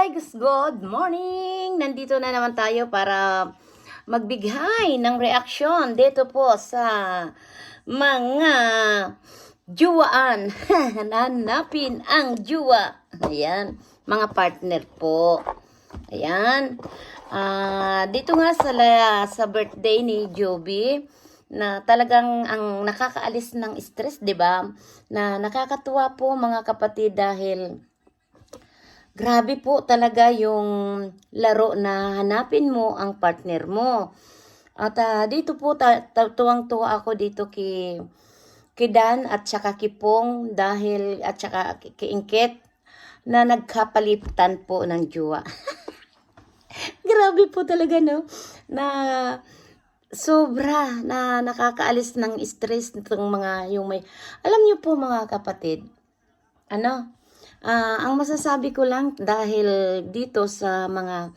guys! Good morning! Nandito na naman tayo para magbigay ng reaksyon dito po sa mga juwaan. Hanapin ang juwa. Ayan, mga partner po. Ayan. Ah, dito nga sa, sa birthday ni Joby, na talagang ang nakakaalis ng stress, 'di ba? Na nakakatuwa po mga kapatid dahil Grabe po talaga yung laro na hanapin mo ang partner mo. At ah, dito po tuwang-tuwa ako dito kay kay Dan at saka kay Pong dahil at saka kay na nagkapalitan po ng juwa. Grabe po talaga no na sobra na nakakaalis ng stress nitong mga yung may alam niyo po mga kapatid ano Ah, ang masasabi ko lang dahil dito sa mga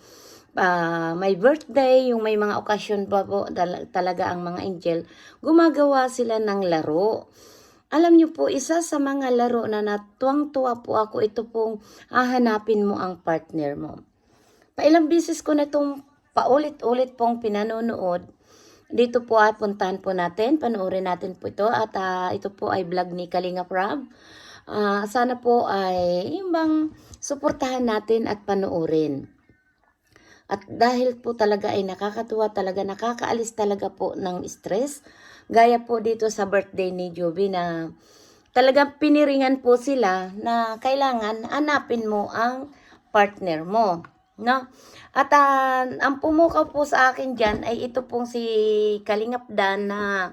ah, may birthday, yung may mga okasyon pa po talaga ang mga angel, gumagawa sila ng laro. Alam niyo po, isa sa mga laro na natuwang-tuwa po ako, ito pong hahanapin mo ang partner mo. Pailang bisis ko na itong paulit-ulit pong pinanonood. Dito po at puntahan po natin, panoorin natin po ito at ah, ito po ay vlog ni Kalinga Prab. Ah, sana po ay yung suportahan natin at panoorin. At dahil po talaga ay nakakatuwa talaga, nakakaalis talaga po ng stress. Gaya po dito sa birthday ni Joby na talagang piniringan po sila na kailangan hanapin mo ang partner mo. No? At ah, ang pumukaw po sa akin dyan ay ito pong si Kalingap Dan na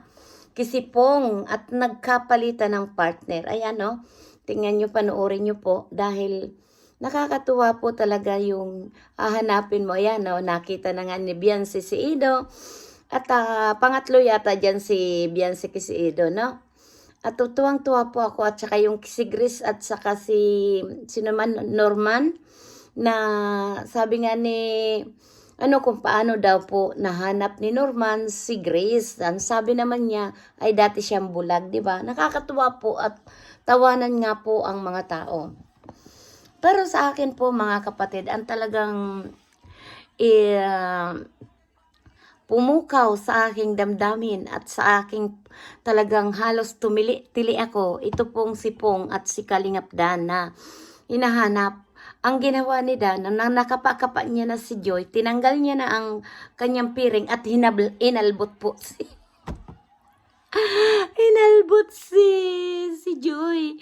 kisipong at nagkapalitan ng partner. Ayan, no? Tingnan nyo, panoorin nyo po dahil nakakatuwa po talaga yung hahanapin mo. Ayan, no? Nakita na nga ni Biancy si Ido. At ah, pangatlo yata dyan si Biancy si Ido, no? At tuwang-tuwa po ako at saka yung si Gris at saka si sino man Norman na sabi nga ni ano kung paano daw po nahanap ni Norman si Grace. Ang sabi naman niya ay dati siyang bulag, di ba? Nakakatuwa po at tawanan nga po ang mga tao. Pero sa akin po mga kapatid, ang talagang eh, pumukaw sa aking damdamin at sa aking talagang halos tumili tili ako, ito pong si Pong at si Kalingap Dan na hinahanap ang ginawa ni Dan, nang nakapakapa niya na si Joy, tinanggal niya na ang kanyang piring at hinabl, inalbot po si... inalbot si, si Joy.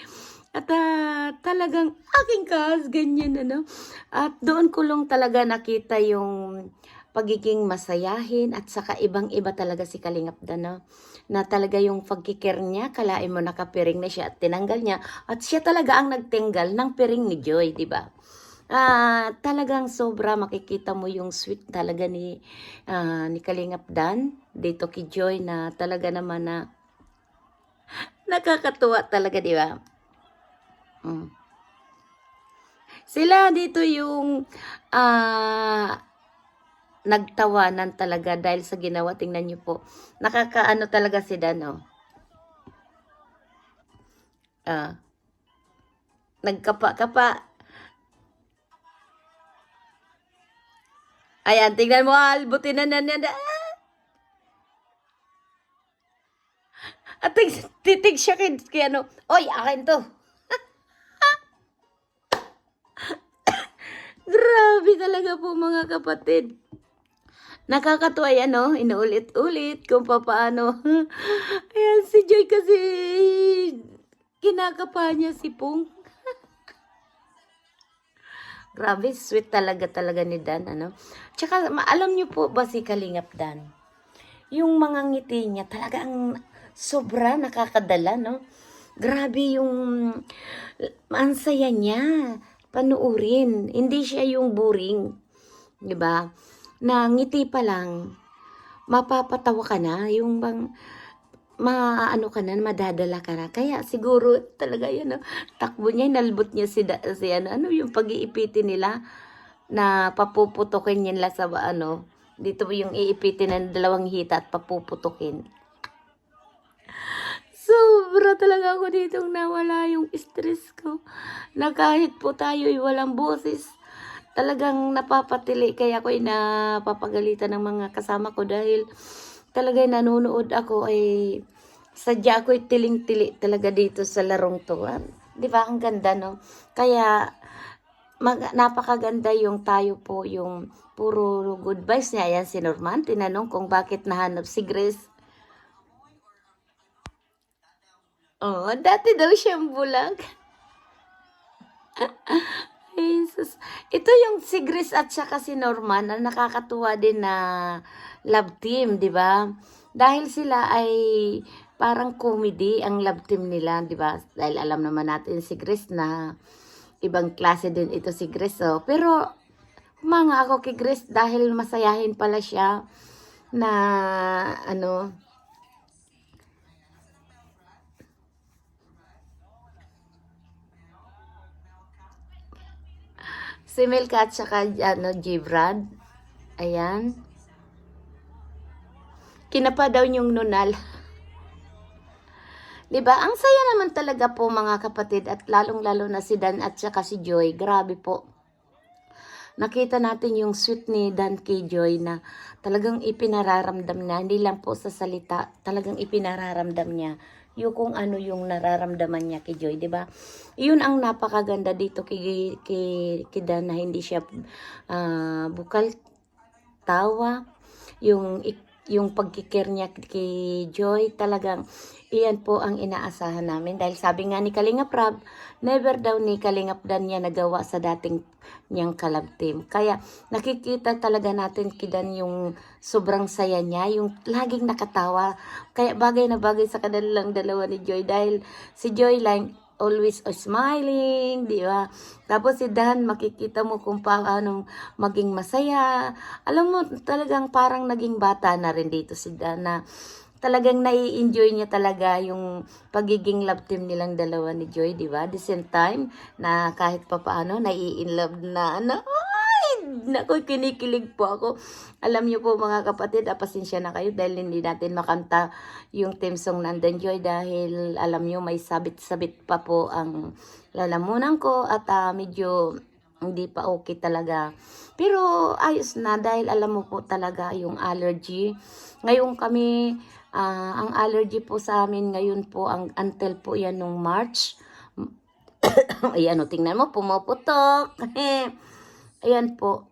At ah, talagang aking kas, ganyan ano. At doon ko lang talaga nakita yung pagiging masayahin at saka ibang-iba talaga si Kalingap Dan, no? Na talaga yung pagkikir niya, kalain mo nakapiring na siya at tinanggal niya. At siya talaga ang nagtinggal ng piring ni Joy, di ba? Ah, talagang sobra makikita mo yung sweet talaga ni ah, ni Kalingap Dan dito kay Joy na talaga naman na nakakatuwa talaga, di ba? Mm. Sila dito yung ah nagtawanan talaga dahil sa ginawa. Tingnan niyo po. Nakakaano talaga si Dan, oh. Ah. Nagkapa-kapa. Ayan, tingnan mo, albutin na na na. Ah! At tig- titig siya kay, kay ano, Oy, akin to. Grabe talaga po mga kapatid. Nakakatuwa yan, no? Inuulit-ulit kung paano. Ayan, si Joy kasi kinakapa niya si Pong. Grabe, sweet talaga talaga ni Dan, ano? Tsaka, alam niyo po ba si Kalingap Dan? Yung mga ngiti niya talagang sobra nakakadala, no? Grabe yung ang saya niya panuurin. Hindi siya yung boring. 'Di ba? Na ngiti pa lang, mapapatawa ka na. Yung bang, maano ka na, madadala ka na. Kaya siguro talaga yun, no? takbo niya, nalbot niya si, si ano, ano yung pag-iipitin nila na papuputukin nila sa ano, dito yung iipitin ng dalawang hita at papuputukin. Sobra talaga ako ditong nawala yung stress ko. Na kahit po tayo ay walang boses, talagang napapatili kaya ako napapagalitan ng mga kasama ko dahil talaga nanonood ako ay sadya ako tiling-tili talaga dito sa larong to. Ah, Di ba? Ang ganda, no? Kaya mag, napakaganda yung tayo po, yung puro good vibes niya. Ayan si Norman, tinanong kung bakit nahanap si Grace. Oo, dati daw siyang bulag. Ito yung si Grace at saka si Norman na nakakatuwa din na love team, di ba? Dahil sila ay parang comedy ang love team nila, di ba? Dahil alam naman natin si Grace na ibang klase din ito si Grace. Oh. Pero mga ako kay Grace dahil masayahin pala siya na ano si Milka at saka ano, Gibrad. Ayan. Kinapa daw yung nunal. 'Di ba? Ang saya naman talaga po mga kapatid at lalong-lalo na si Dan at saka si Joy. Grabe po. Nakita natin yung sweet ni Dan kay Joy na talagang ipinararamdam niya, hindi lang po sa salita, talagang ipinararamdam niya yung kung ano yung nararamdaman niya kay Joy, 'di ba? Yun ang napakaganda dito kay kay, kay Dan na hindi siya ah, bukal tawa, yung yung pagkikir niya kay Joy, talagang iyan po ang inaasahan namin. Dahil sabi nga ni Kalingap Rab, never daw ni Kalingap Dan niya nagawa sa dating niyang kalab team. Kaya nakikita talaga natin kidan yung sobrang saya niya, yung laging nakatawa. Kaya bagay na bagay sa kanilang dalawa ni Joy dahil si Joy lang always smiling, di ba? Tapos si Dan, makikita mo kung paano maging masaya. Alam mo, talagang parang naging bata na rin dito si Dan na talagang nai-enjoy niya talaga yung pagiging love team nilang dalawa ni Joy, di ba? The same time na kahit pa paano, nai-in love na, ano, naku, kinikilig po ako. Alam niyo po mga kapatid, ah, pasensya na kayo dahil hindi natin makanta yung theme song ng Joy dahil alam niyo may sabit-sabit pa po ang lalamunan ko at ah, medyo hindi pa okay talaga. Pero ayos na dahil alam mo po talaga yung allergy. Ngayon kami, ah, ang allergy po sa amin ngayon po, ang until po yan nung March. Ayan o, tingnan mo, pumuputok. Ayan po.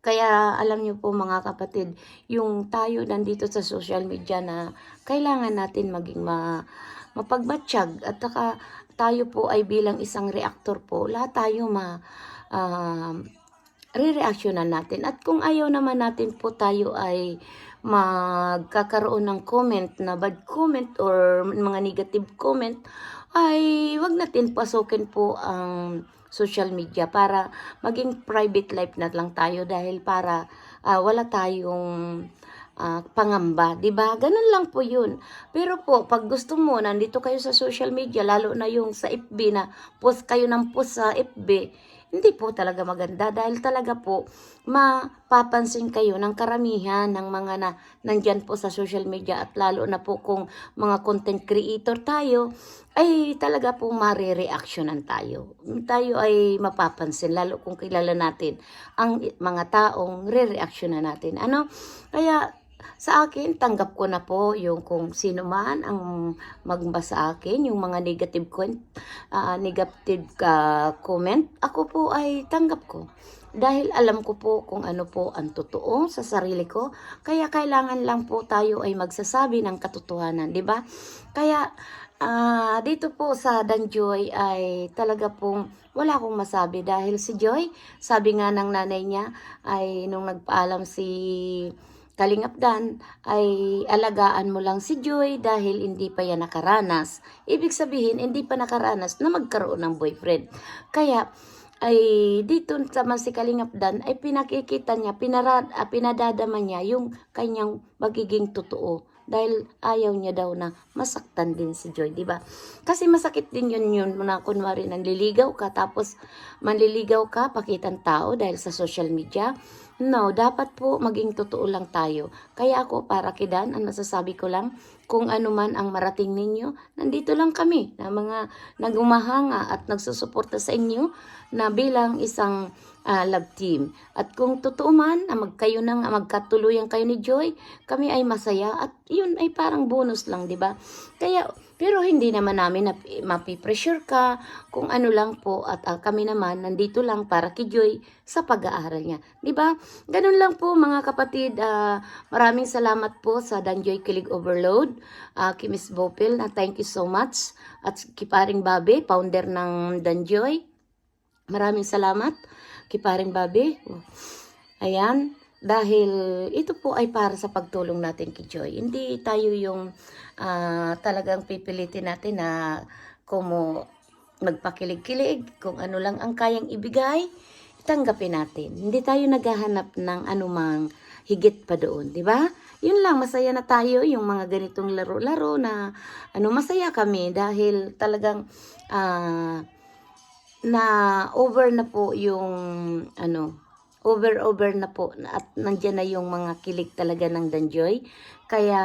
Kaya alam niyo po mga kapatid, yung tayo nandito sa social media na kailangan natin maging ma, mapagmatsyag at saka tayo po ay bilang isang reactor po, lahat tayo ma um, re-reactionan natin. At kung ayaw naman natin po tayo ay magkakaroon ng comment na bad comment or mga negative comment, ay wag natin pasukin po ang social media para maging private life na lang tayo dahil para ah, wala tayong ah, pangamba, 'di ba? Ganun lang po 'yun. Pero po, pag gusto mo nandito kayo sa social media, lalo na yung sa FB na post kayo ng post sa FB, hindi po talaga maganda dahil talaga po mapapansin kayo ng karamihan ng mga na nandyan po sa social media at lalo na po kung mga content creator tayo ay talaga po marireactionan tayo. Tayo ay mapapansin lalo kung kilala natin ang mga taong re-reactionan natin. Ano? Kaya sa akin, tanggap ko na po yung kung sino man ang magba sa akin, yung mga negative comment, negative ah, comment, ako po ay tanggap ko. Dahil alam ko po kung ano po ang totoo sa sarili ko, kaya kailangan lang po tayo ay magsasabi ng katotohanan, di ba? Kaya ah, dito po sa Dan Joy ay talaga pong wala akong masabi dahil si Joy, sabi nga ng nanay niya ay nung nagpaalam si Kalingap Dan ay alagaan mo lang si Joy dahil hindi pa yan nakaranas. Ibig sabihin, hindi pa nakaranas na magkaroon ng boyfriend. Kaya, ay dito sama si Kalingap Dan ay pinakikita niya, pinarad, ah, pinadadama niya yung kanyang magiging totoo dahil ayaw niya daw na masaktan din si Joy, di ba? Kasi masakit din yun yun na kunwari nanliligaw ka tapos manliligaw ka, pakitang tao dahil sa social media. No, dapat po maging totoo lang tayo. Kaya ako para kidan, ang masasabi ko lang, kung ano man ang marating ninyo, nandito lang kami na mga nagumahanga at nagsusuporta sa inyo na bilang isang ah, love team. At kung totoo man, ah, magkayo nang magkatuluyan kayo ni Joy, kami ay masaya at yun ay parang bonus lang, di ba? Kaya, pero hindi naman namin na mapipressure ka kung ano lang po at ah, kami naman nandito lang para kay Joy sa pag-aaral niya. Di ba? Ganun lang po mga kapatid. ah, maraming salamat po sa Danjoy Kilig Overload. Uh, kay Miss Bopil, na thank you so much. At kay Paring Babe, founder ng Danjoy. Maraming salamat kay Paring Babe. Ayan, dahil ito po ay para sa pagtulong natin kay Joy. Hindi tayo yung ah, talagang pipilitin natin na kumo magpakilig-kilig, kung ano lang ang kayang ibigay, tanggapin natin. Hindi tayo naghahanap ng anumang higit pa doon, di ba? Yun lang, masaya na tayo yung mga ganitong laro-laro na ano masaya kami dahil talagang ah, na over na po yung ano over over na po at nandiyan na yung mga kilig talaga ng Danjoy kaya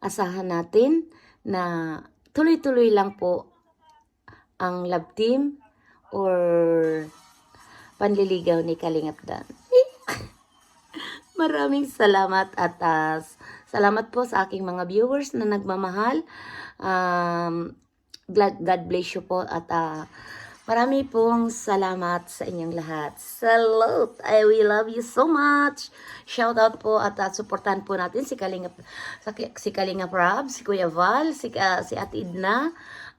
asahan natin na tuloy-tuloy lang po ang love team or panliligaw ni Kalingap Dan. Maraming salamat at ah, salamat po sa aking mga viewers na nagmamahal. Um, God bless you po at ah, marami pong salamat sa inyong lahat. Salute! I will love you so much! Shout out po at uh, supportan po natin si Kalinga, si Kalinga Prab, si Kuya Val, si, ah, si Ate Idna,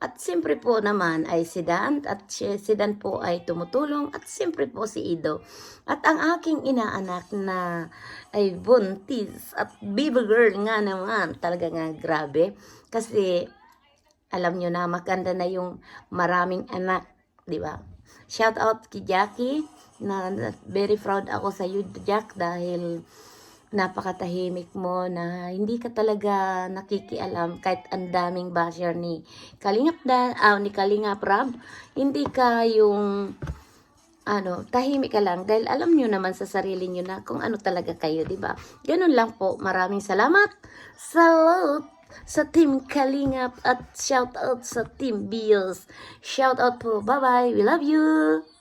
at siyempre po naman ay si Dan at si, si Dan po ay tumutulong at siyempre po si Ido. At ang aking inaanak na ay buntis at baby girl nga naman. Talaga nga grabe. Kasi alam nyo na maganda na yung maraming anak. Di ba? Shout out kay Jackie na very proud ako sa iyo Jack dahil napakatahimik mo na hindi ka talaga nakikialam kahit ang daming basher ni Kalingap da, ah, ni Kalingap Rab, hindi ka yung ano, tahimik ka lang dahil alam nyo naman sa sarili nyo na kung ano talaga kayo, di ba? Ganun lang po. Maraming salamat. Salute sa Team Kalingap at shout out sa Team Bills. Shout out po. Bye-bye. We love you.